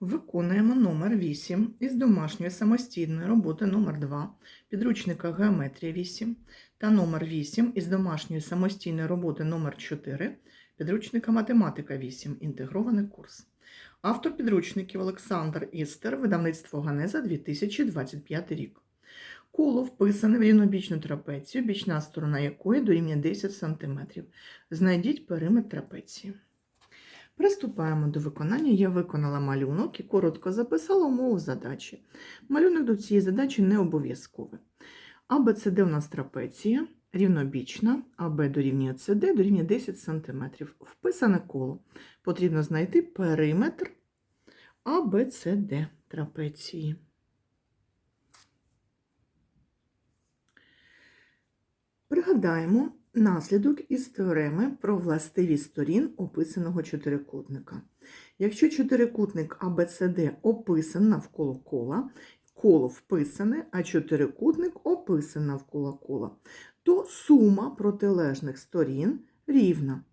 Виконуємо номер 8 із домашньої самостійної роботи номер 2 підручника Геометрія 8 та номер 8 із домашньої самостійної роботи номер 4 підручника Математика 8. Інтегрований курс. Автор підручників Олександр Істер, видавництво Ганеза 2025 рік. Коло вписане в рівнобічну трапецію, бічна сторона якої дорівнює 10 см. Знайдіть периметр трапеції. Приступаємо до виконання. Я виконала малюнок і коротко записала умову задачі. Малюнок до цієї задачі не обов'язковий. АБЦД у нас трапеція, рівнобічна, АБ дорівнює СД дорівнює 10 см. Вписане коло. Потрібно знайти периметр АБЦД трапеції. Пригадаємо наслідок із теореми про властивість сторін описаного чотирикутника. Якщо чотирикутник ABCD описан навколо кола, коло вписане, а чотирикутник описан навколо кола, то сума протилежних сторін рівна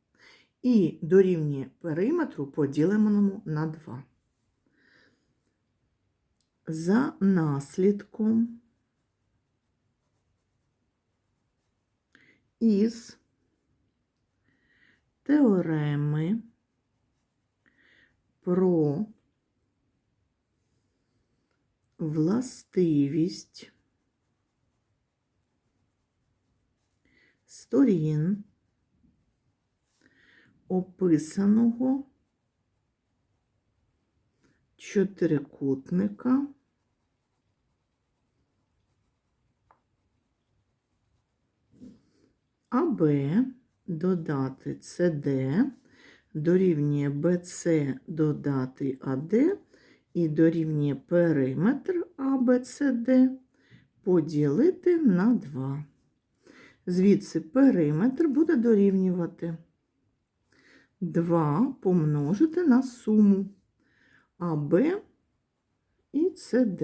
і дорівнює периметру, поділеному на 2. За наслідком із теореми про властивість сторін описаного чотирикутника АБ додати СД дорівнює БЦ додати АД і дорівнює периметр АБЦД поділити на 2. Звідси периметр буде дорівнювати 2 помножити на суму АБ і СД.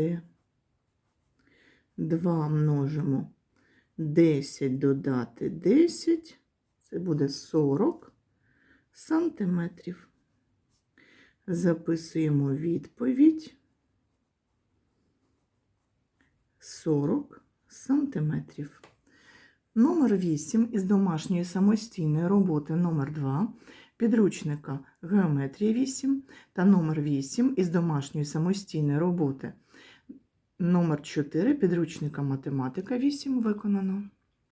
2 множимо 10 додати 10, це буде 40 сантиметрів. Записуємо відповідь 40 сантиметрів. Номер 8 із домашньої самостійної роботи номер 2 підручника Геометрія 8 та номер 8 із домашньої самостійної роботи Номер 4 підручника математика 8 виконано.